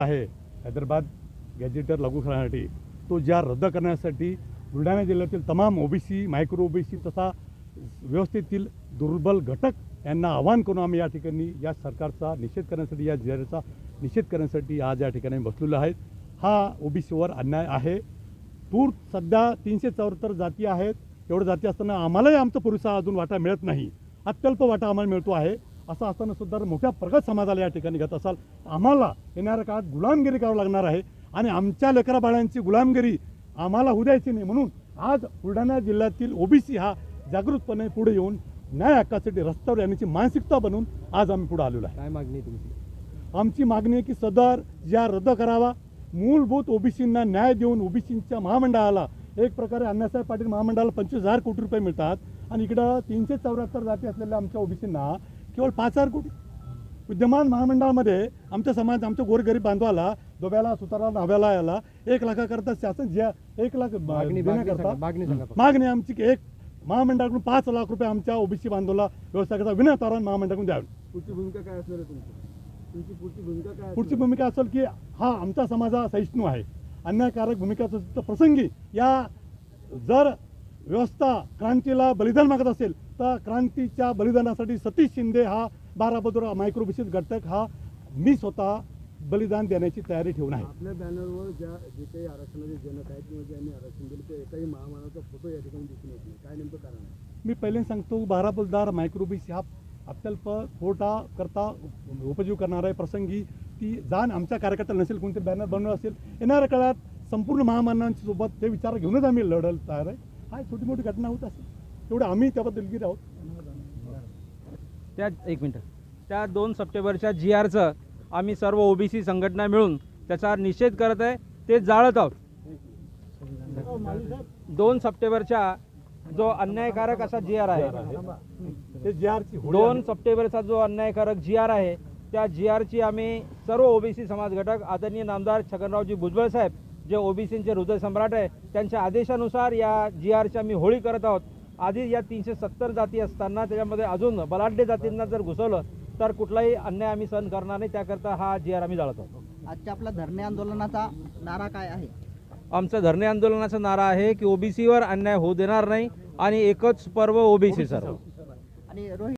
आहे. हैदराबाद गॅजेटर लागू करण्यासाठी तो ज्या रद्द करण्यासाठी बुलढाणा जिल्ह्यातील तमाम ओबीसी मायक्रो ओबीसी तथा व्यवस्थेतील दुर्बल घटक यांना आवाहन करून आम्ही या ठिकाणी या सरकारचा निषेध करण्यासाठी या जिल्ह्याचा निषेध करण्यासाठी आज या ठिकाणी बसलेलो आहेत हा ओबीसीवर अन्याय आहे. तूर सध्या तीनशे चौऱ्याहत्तर जाती आहेत. एवढं जाती असताना आम्हालाही आमचा पुरेसा अजून वाटा मिळत नाही. अत्यल्प वाटा आम्हाला मिळतो आहे. असं असताना सुद्धा मोठ्या प्रगत समाजाला या ठिकाणी घेत असाल आम्हाला येणाऱ्या काळात गुलामगिरी करावं लागणार आहे आणि आमच्या लेकरा बाळांची गुलामगिरी आम्हाला होऊ द्यायची नाही. म्हणून आज बुलढाणा जिल्ह्यातील ओबीसी हा जागृतपणे पुढे येऊन न्याय हक्कासाठी रस्त्यावर येण्याची मानसिकता बनून आज आम्ही पुढे आलेलो आहे. काय मागणी तुमची? आमची मागणी आहे की सदर ज्या रद्द करावा मूलभूत ओबीसींना न्याय देऊन ओबीसींच्या महामंडळाला एक प्रकारे अण्णासाहेब पाटील महामंडळाला पंचवीस हजार कोटी रुपये मिळतात आणि इकडं तीनशे चौऱ्याहत्तर जाती असलेल्या आमच्या ओबीसींना केवळ पाच हजार कोटी. विद्यमान महामंडळामध्ये आमच्या समाज आमच्या गोरगरीब बांधवाला दोब्याला सुतारा नव्याला याला एक लाखाकरता शासन ज्या एक लाख देण्याकरता मागणी आमची की एक महामंडळाकडून पाच लाख रुपये आमच्या ओबीसी बांधवाला व्यवस्था करता विनातारण महामंडळाकडून द्यावे. पुढची भूमिका काय असणार आहे तुमची? तुमची पुढची भूमिका काय? पुढची भूमिका असेल की हा आमचा समाज हा सहिष्णू आहे. अन्यायकारक भूमिका असेल तर प्रसंगी या जर व्यवस्था क्रांतीला बलिदान मागत असेल तर क्रांतीच्या बलिदानासाठी सतीश शिंदे हा बाराबदूर मायक्रोबिसिस घटक हा मी स्वतः बलिदान देण्याची तयारी ठेवून आहे. आपल्या बॅनरवर ज्या जे काही आरक्षणाचे जनक आहेत किंवा ज्यांनी आरक्षण दिलं ते एकाही महामानवाचा फोटो या ठिकाणी दिसून येत नाही. काय नेमकं कारण आहे? मी पहिले सांगतो बाराबलदार मायक्रोबिस हा अत्यल्प पोटा करता उपजीव करणारा आहे. प्रसंगी ती जाण आमच्या कार्यकर्त्याला नसेल कोणते बॅनर बनवलं असेल येणाऱ्या काळात संपूर्ण महामानवांच्या सोबत ते विचार घेऊनच आम्ही लढायला तयार आहे. हा एक छोटी मोठी घटना होत असेल. तेवढं आम्ही त्याबद्दल दिलगीर आहोत. त्या एक मिनटं. त्या दोन सप्टेंबरच्या जी आरचं आम्ही सर्व ओबीसी संघटना मिळून त्याचा निषेध करत आहे ते जाळत आहोत. दोन सप्टेंबरच्या जो अन्यायकारक असा जी आर आहे दोन सप्टेंबरचा जो अन्यायकारक जी आर आहे त्या जी आरची आम्ही सर्व ओबीसी समाज घटक आदरणीय नामदार छगनरावजी भुजबळ साहेब जे ओबीसींचे हृदय सम्राट आहे त्यांच्या आदेशानुसार या जी आरची आम्ही होळी करत आहोत. आधी या तीनशे सत्तर जाती असताना त्याच्यामध्ये अजून बलाढ्य जातींना जर घुसवलं तर कुठलाही अन्याय आम्ही सहन करणार नाही. त्याकरता हा जी आर आम्ही जाळत. आहोत आजच्या आपला धरणे आंदोलनाचा नारा काय आहे? आमचा धरणे आंदोलनाचा नारा आहे की ओबीसीवर अन्याय होऊ देणार नाही आणि एकच पर्व ओबीसी सर्व. आणि रोहित